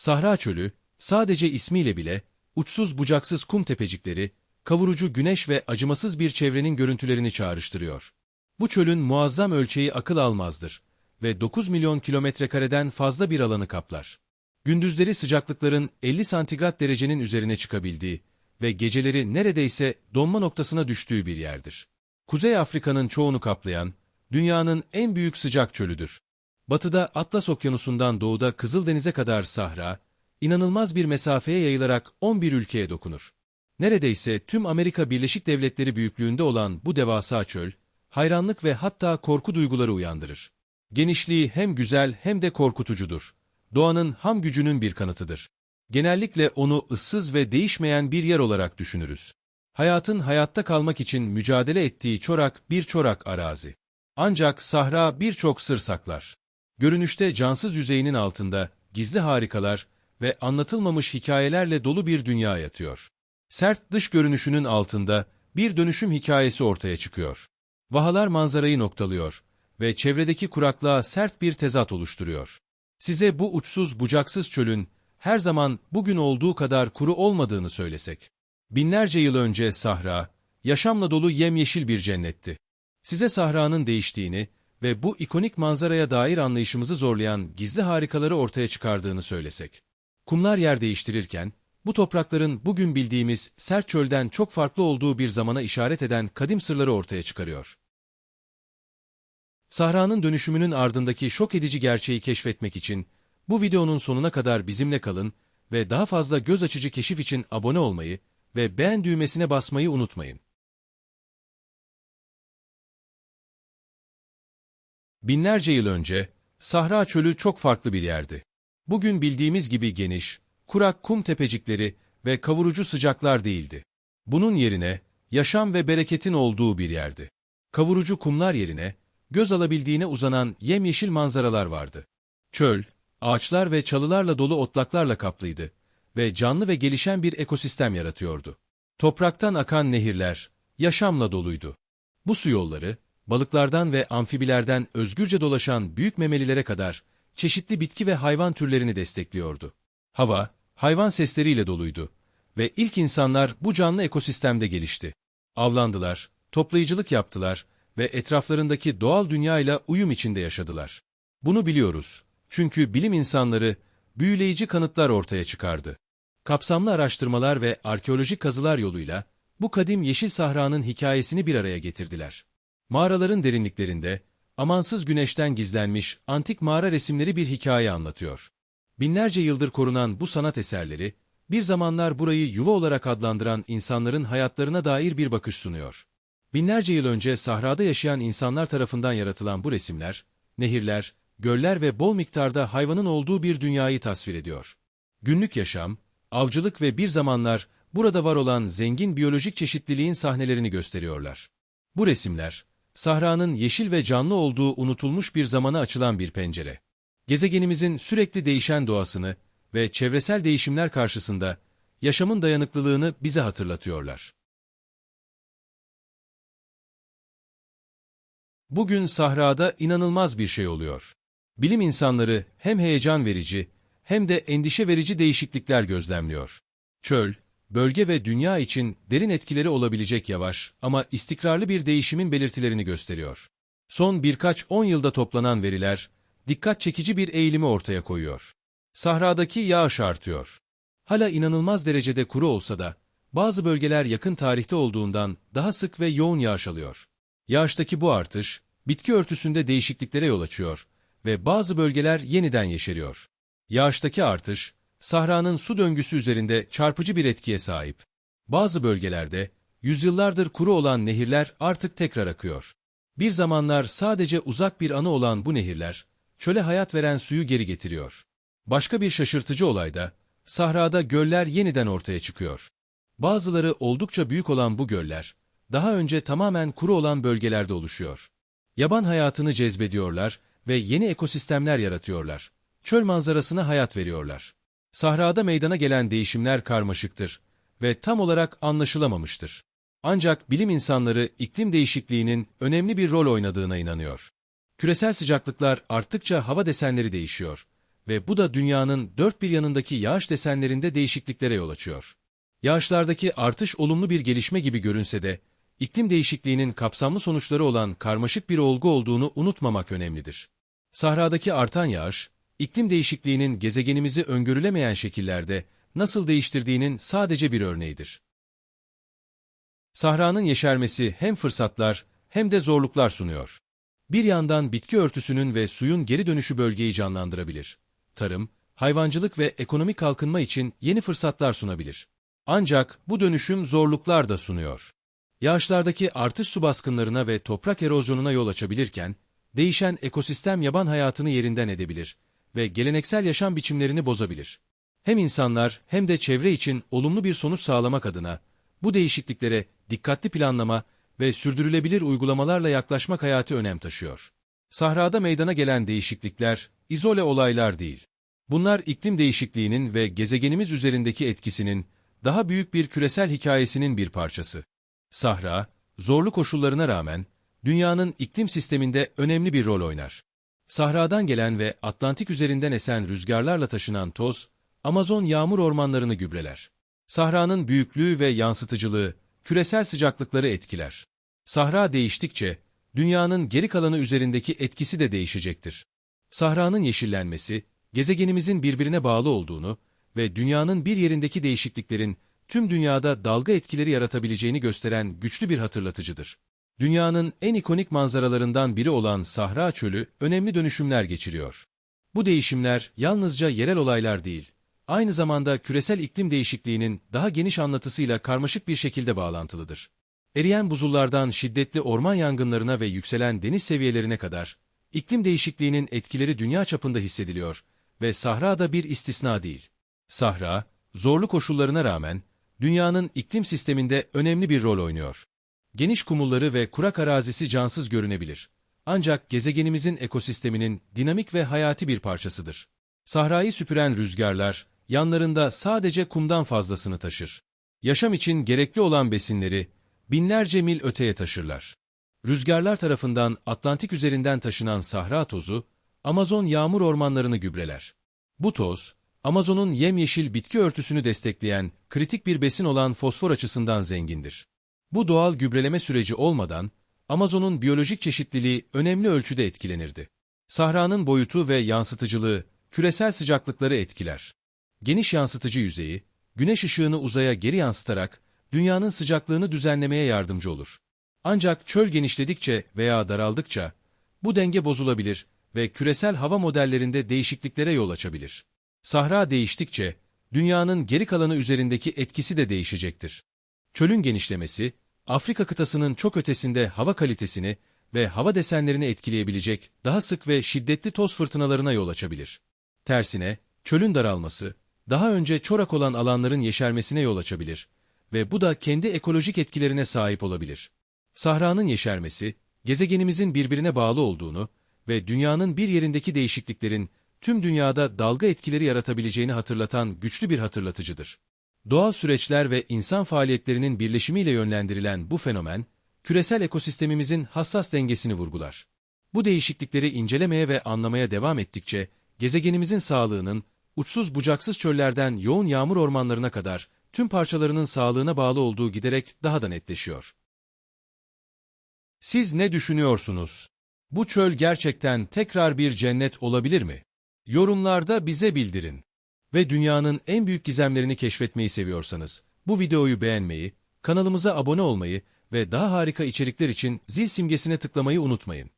Sahra çölü, sadece ismiyle bile, uçsuz bucaksız kum tepecikleri, kavurucu güneş ve acımasız bir çevrenin görüntülerini çağrıştırıyor. Bu çölün muazzam ölçeği akıl almazdır ve 9 milyon kilometre kareden fazla bir alanı kaplar. Gündüzleri sıcaklıkların 50 santigrat derecenin üzerine çıkabildiği ve geceleri neredeyse donma noktasına düştüğü bir yerdir. Kuzey Afrika'nın çoğunu kaplayan, dünyanın en büyük sıcak çölüdür. Batıda Atlas Okyanusu'ndan doğuda Kızıldeniz'e kadar Sahra, inanılmaz bir mesafeye yayılarak 11 ülkeye dokunur. Neredeyse tüm Amerika Birleşik Devletleri büyüklüğünde olan bu devasa çöl, hayranlık ve hatta korku duyguları uyandırır. Genişliği hem güzel hem de korkutucudur. Doğanın ham gücünün bir kanıtıdır. Genellikle onu ıssız ve değişmeyen bir yer olarak düşünürüz. Hayatın hayatta kalmak için mücadele ettiği çorak bir çorak arazi. Ancak sahra birçok sır saklar. Görünüşte cansız yüzeyinin altında gizli harikalar ve anlatılmamış hikayelerle dolu bir dünya yatıyor. Sert dış görünüşünün altında bir dönüşüm hikayesi ortaya çıkıyor. Vahalar manzarayı noktalıyor ve çevredeki kuraklığa sert bir tezat oluşturuyor. Size bu uçsuz bucaksız çölün her zaman bugün olduğu kadar kuru olmadığını söylesek. Binlerce yıl önce Sahra, yaşamla dolu yemyeşil bir cennetti. Size Sahra'nın değiştiğini ve bu ikonik manzaraya dair anlayışımızı zorlayan gizli harikaları ortaya çıkardığını söylesek. Kumlar yer değiştirirken, bu toprakların bugün bildiğimiz sert çölden çok farklı olduğu bir zamana işaret eden kadim sırları ortaya çıkarıyor. Sahra'nın dönüşümünün ardındaki şok edici gerçeği keşfetmek için bu videonun sonuna kadar bizimle kalın ve daha fazla göz açıcı keşif için abone olmayı ve beğen düğmesine basmayı unutmayın. Binlerce yıl önce, Sahra Çölü çok farklı bir yerdi. Bugün bildiğimiz gibi geniş, kurak kum tepecikleri ve kavurucu sıcaklar değildi. Bunun yerine, yaşam ve bereketin olduğu bir yerdi. Kavurucu kumlar yerine, göz alabildiğine uzanan yemyeşil manzaralar vardı. Çöl, ağaçlar ve çalılarla dolu otlaklarla kaplıydı ve canlı ve gelişen bir ekosistem yaratıyordu. Topraktan akan nehirler, yaşamla doluydu. Bu su yolları, balıklardan ve amfibilerden özgürce dolaşan büyük memelilere kadar çeşitli bitki ve hayvan türlerini destekliyordu. Hava, hayvan sesleriyle doluydu ve ilk insanlar bu canlı ekosistemde gelişti. Avlandılar, toplayıcılık yaptılar ve etraflarındaki doğal dünyayla uyum içinde yaşadılar. Bunu biliyoruz. Çünkü bilim insanları büyüleyici kanıtlar ortaya çıkardı. Kapsamlı araştırmalar ve arkeolojik kazılar yoluyla bu kadim yeşil sahranın hikayesini bir araya getirdiler. Mağaraların derinliklerinde amansız güneşten gizlenmiş antik mağara resimleri bir hikaye anlatıyor. Binlerce yıldır korunan bu sanat eserleri, bir zamanlar burayı yuva olarak adlandıran insanların hayatlarına dair bir bakış sunuyor. Binlerce yıl önce sahrada yaşayan insanlar tarafından yaratılan bu resimler, nehirler, göller ve bol miktarda hayvanın olduğu bir dünyayı tasvir ediyor. Günlük yaşam, avcılık ve bir zamanlar burada var olan zengin biyolojik çeşitliliğin sahnelerini gösteriyorlar. Bu resimler, Sahranın yeşil ve canlı olduğu unutulmuş bir zamana açılan bir pencere. Gezegenimizin sürekli değişen doğasını ve çevresel değişimler karşısında yaşamın dayanıklılığını bize hatırlatıyorlar. Bugün sahrada inanılmaz bir şey oluyor. Bilim insanları hem heyecan verici hem de endişe verici değişiklikler gözlemliyor. Çöl, bölge ve dünya için derin etkileri olabilecek yavaş ama istikrarlı bir değişimin belirtilerini gösteriyor. Son birkaç on yılda toplanan veriler, dikkat çekici bir eğilimi ortaya koyuyor. Sahradaki yağış artıyor. Hala inanılmaz derecede kuru olsa da, bazı bölgeler yakın tarihte olduğundan daha sık ve yoğun yağış alıyor. Yağıştaki bu artış, bitki örtüsünde değişikliklere yol açıyor ve bazı bölgeler yeniden yeşeriyor. Yağıştaki artış, Sahranın su döngüsü üzerinde çarpıcı bir etkiye sahip. Bazı bölgelerde, yüzyıllardır kuru olan nehirler artık tekrar akıyor. Bir zamanlar sadece uzak bir anı olan bu nehirler, çöle hayat veren suyu geri getiriyor. Başka bir şaşırtıcı olayda, sahrada göller yeniden ortaya çıkıyor. Bazıları oldukça büyük olan bu göller, daha önce tamamen kuru olan bölgelerde oluşuyor. Yaban hayatını cezbediyorlar ve yeni ekosistemler yaratıyorlar. Çöl manzarasına hayat veriyorlar. Sahrada meydana gelen değişimler karmaşıktır ve tam olarak anlaşılamamıştır. Ancak bilim insanları iklim değişikliğinin önemli bir rol oynadığına inanıyor. Küresel sıcaklıklar arttıkça hava desenleri değişiyor ve bu da dünyanın dört bir yanındaki yağış desenlerinde değişikliklere yol açıyor. Yağışlardaki artış olumlu bir gelişme gibi görünse de, iklim değişikliğinin kapsamlı sonuçları olan karmaşık bir olgu olduğunu unutmamak önemlidir. Sahradaki artan yağış, iklim değişikliğinin gezegenimizi öngörülemeyen şekillerde nasıl değiştirdiğinin sadece bir örneğidir. Sahranın yeşermesi hem fırsatlar hem de zorluklar sunuyor. Bir yandan bitki örtüsünün ve suyun geri dönüşü bölgeyi canlandırabilir. Tarım, hayvancılık ve ekonomik kalkınma için yeni fırsatlar sunabilir. Ancak bu dönüşüm zorluklar da sunuyor. Yağışlardaki artış su baskınlarına ve toprak erozyonuna yol açabilirken, değişen ekosistem yaban hayatını yerinden edebilir ve geleneksel yaşam biçimlerini bozabilir. Hem insanlar hem de çevre için olumlu bir sonuç sağlamak adına bu değişikliklere dikkatli planlama ve sürdürülebilir uygulamalarla yaklaşmak hayati önem taşıyor. Sahrada meydana gelen değişiklikler izole olaylar değil. Bunlar iklim değişikliğinin ve gezegenimiz üzerindeki etkisinin daha büyük bir küresel hikayesinin bir parçası. Sahra, zorlu koşullarına rağmen dünyanın iklim sisteminde önemli bir rol oynar. Sahradan gelen ve Atlantik üzerinden esen rüzgarlarla taşınan toz, Amazon yağmur ormanlarını gübreler. Sahranın büyüklüğü ve yansıtıcılığı, küresel sıcaklıkları etkiler. Sahra değiştikçe, dünyanın geri kalanı üzerindeki etkisi de değişecektir. Sahranın yeşillenmesi, gezegenimizin birbirine bağlı olduğunu ve dünyanın bir yerindeki değişikliklerin tüm dünyada dalga etkileri yaratabileceğini gösteren güçlü bir hatırlatıcıdır. Dünyanın en ikonik manzaralarından biri olan Sahra Çölü önemli dönüşümler geçiriyor. Bu değişimler yalnızca yerel olaylar değil, aynı zamanda küresel iklim değişikliğinin daha geniş anlatısıyla karmaşık bir şekilde bağlantılıdır. Eriyen buzullardan şiddetli orman yangınlarına ve yükselen deniz seviyelerine kadar, iklim değişikliğinin etkileri dünya çapında hissediliyor ve Sahra da bir istisna değil. Sahra, zorlu koşullarına rağmen, dünyanın iklim sisteminde önemli bir rol oynuyor. Geniş kumulları ve kurak arazisi cansız görünebilir. Ancak gezegenimizin ekosisteminin dinamik ve hayati bir parçasıdır. Sahrayı süpüren rüzgarlar, yanlarında sadece kumdan fazlasını taşır. Yaşam için gerekli olan besinleri binlerce mil öteye taşırlar. Rüzgarlar tarafından Atlantik üzerinden taşınan sahra tozu, Amazon yağmur ormanlarını gübreler. Bu toz, Amazon'un yemyeşil bitki örtüsünü destekleyen kritik bir besin olan fosfor açısından zengindir. Bu doğal gübreleme süreci olmadan, Amazon'un biyolojik çeşitliliği önemli ölçüde etkilenirdi. Sahranın boyutu ve yansıtıcılığı, küresel sıcaklıkları etkiler. Geniş yansıtıcı yüzeyi, güneş ışığını uzaya geri yansıtarak, dünyanın sıcaklığını düzenlemeye yardımcı olur. Ancak çöl genişledikçe veya daraldıkça, bu denge bozulabilir ve küresel hava modellerinde değişikliklere yol açabilir. Sahra değiştikçe, dünyanın geri kalanı üzerindeki etkisi de değişecektir. Çölün genişlemesi, Afrika kıtasının çok ötesinde hava kalitesini ve hava desenlerini etkileyebilecek daha sık ve şiddetli toz fırtınalarına yol açabilir. Tersine, çölün daralması, daha önce çorak olan alanların yeşermesine yol açabilir ve bu da kendi ekolojik etkilerine sahip olabilir. Sahranın yeşermesi, gezegenimizin birbirine bağlı olduğunu ve dünyanın bir yerindeki değişikliklerin tüm dünyada dalga etkileri yaratabileceğini hatırlatan güçlü bir hatırlatıcıdır. Doğal süreçler ve insan faaliyetlerinin birleşimiyle yönlendirilen bu fenomen, küresel ekosistemimizin hassas dengesini vurgular. Bu değişiklikleri incelemeye ve anlamaya devam ettikçe, gezegenimizin sağlığının, uçsuz bucaksız çöllerden yoğun yağmur ormanlarına kadar tüm parçalarının sağlığına bağlı olduğu giderek daha da netleşiyor. Siz ne düşünüyorsunuz? Bu çöl gerçekten tekrar bir cennet olabilir mi? Yorumlarda bize bildirin. Ve dünyanın en büyük gizemlerini keşfetmeyi seviyorsanız, bu videoyu beğenmeyi, kanalımıza abone olmayı ve daha harika içerikler için zil simgesine tıklamayı unutmayın.